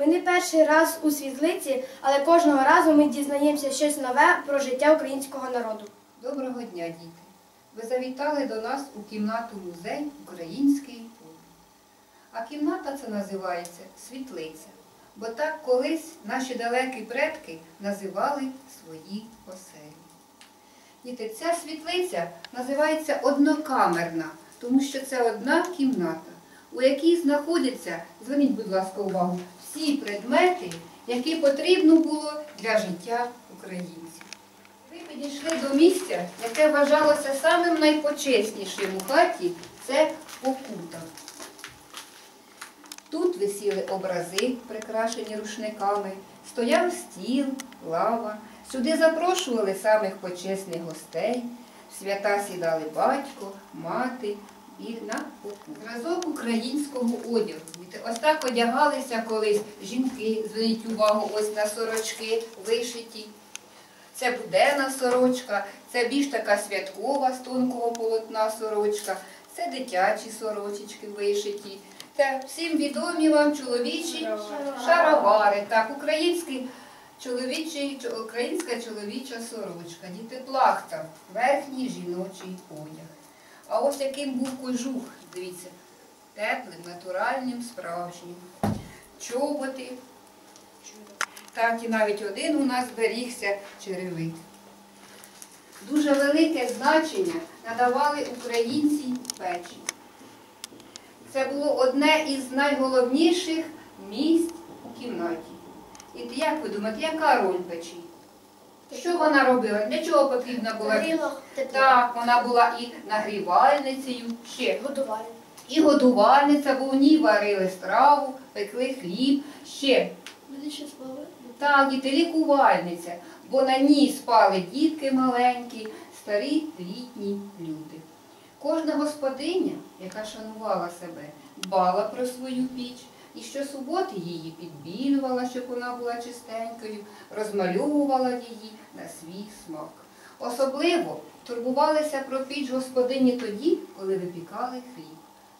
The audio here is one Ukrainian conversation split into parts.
Ми не перший раз у світлиці, але кожного разу ми дізнаємося щось нове про життя українського народу. Доброго дня, діти! Ви завітали до нас у кімнату музей Український фон. А кімната це називається світлиця, бо так колись наші далекі предки називали свої оселі. Діти, ця світлиця називається однокамерна, тому що це одна кімната, у якій знаходяться, зверніть, будь ласка, увагу, всі предмети, які потрібно було для життя українців. Ви підійшли до місця, яке вважалося самим найпочеснішим у хаті це покута. Тут висіли образи, прикрашені рушниками, стояв стіл, лава. Сюди запрошували самих почесних гостей. Свята сідали батько, мати і на покут. Зразок українського одягу. Ось так одягалися колись жінки. Зверніть увагу, ось на сорочки вишиті. Це буденна сорочка, це більш така святкова з тонкого полотна сорочка, це дитячі сорочечки вишиті. Це всім відомі вам чоловічі шаровари. Так, український чоловічий, українська чоловіча сорочка, діти плахта, верхній жіночий одяг. А ось яким був кожух, дивіться, теплим, натуральним, справжнім. Чоботи, так і навіть один у нас зберігся черевик. Дуже велике значення надавали українці печі. Це було одне із найголовніших місць у кімнаті. І як ви думаєте, яка роль печі? Що вона робила? Для чого потрібна була? Гріло. Так, вона була і нагрівальницею, ще Годували. і годувальниця, бо в ній варили страву, пекли хліб, ще Люди ще спали. так, діти, лікувальниця, бо на ній спали дітки маленькі, старі літні люди. Кожна господиня, яка шанувала себе, дбала про свою піч, і щосуботи її підбілювала, щоб вона була чистенькою, розмальовувала її на свій смак. Особливо турбувалися про піч господині тоді, коли випікали хліб.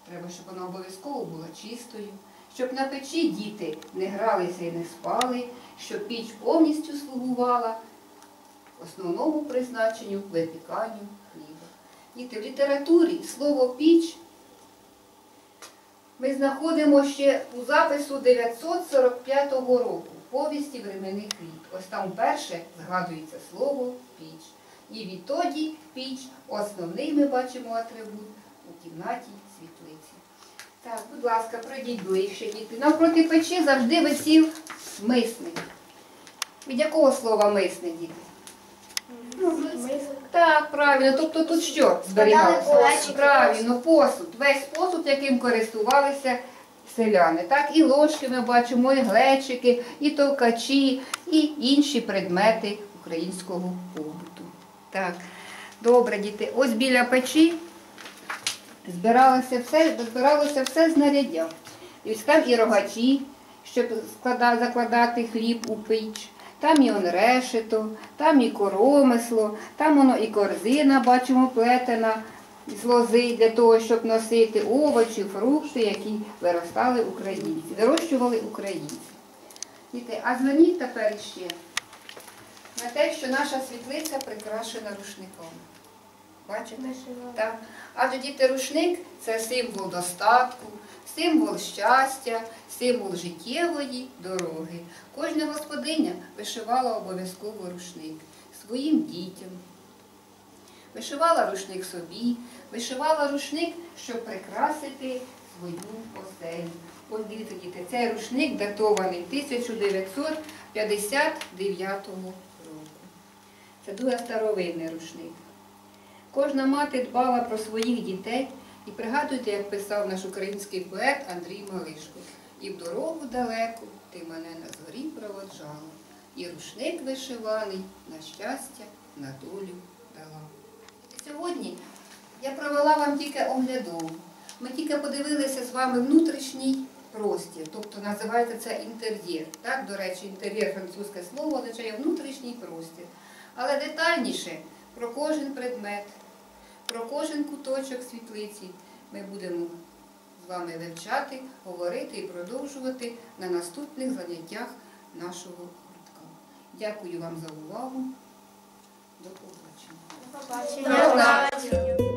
Треба, щоб вона обов'язково була чистою, щоб на печі діти не гралися і не спали, щоб піч повністю слугувала основному призначенню випіканню хліба. Діти, в літературі слово піч ми знаходимо ще у запису 945 року повісті временних літ. Ось там вперше згадується слово піч. І відтоді піч основний ми бачимо атрибут у кімнаті світлиці. Так, будь ласка, пройдіть ближче, діти. Навпроти печі завжди висів мисник. Від якого слова мисник, діти? Так, правильно. Тобто тут що зберігалося? глечики, Правильно, посуд. Весь посуд, яким користувалися селяни. Так, і ложки ми бачимо, і глечики, і товкачі, і інші предмети українського побуту. Так, добре, діти. Ось біля печі збиралося все, збиралося все знаряддя. І ось там і рогачі, щоб закладати хліб у піч. Там і он решето, там і коромисло, там воно і корзина, бачимо, плетена з лози для того, щоб носити овочі, фрукти, які виростали українці, вирощували українці. Діти, а зверніть тепер ще на те, що наша світлиця прикрашена рушником. Бачите? Так. Адже діти рушник це символ достатку, символ щастя, символ життєвої дороги. Кожна господиня вишивала обов'язково рушник своїм дітям. Вишивала рушник собі, вишивала рушник, щоб прикрасити свою оселю. Ось дивіться, діти, цей рушник датований 1959 року. Це дуже старовинний рушник. Кожна мати дбала про своїх дітей і пригадуйте, як писав наш український поет Андрій Малишко. І в дорогу далеку ти мене на зорі проводжала, і рушник вишиваний на щастя, на долю дала. Сьогодні я провела вам тільки оглядову. Ми тільки подивилися з вами внутрішній простір, тобто називається це інтер'єр. Так, до речі, інтер'єр французьке слово означає внутрішній простір. Але детальніше про кожен предмет, про кожен куточок світлиці ми будемо з вами вивчати, говорити і продовжувати на наступних заняттях нашого гуртка. Дякую вам за увагу. До побачення. До побачення.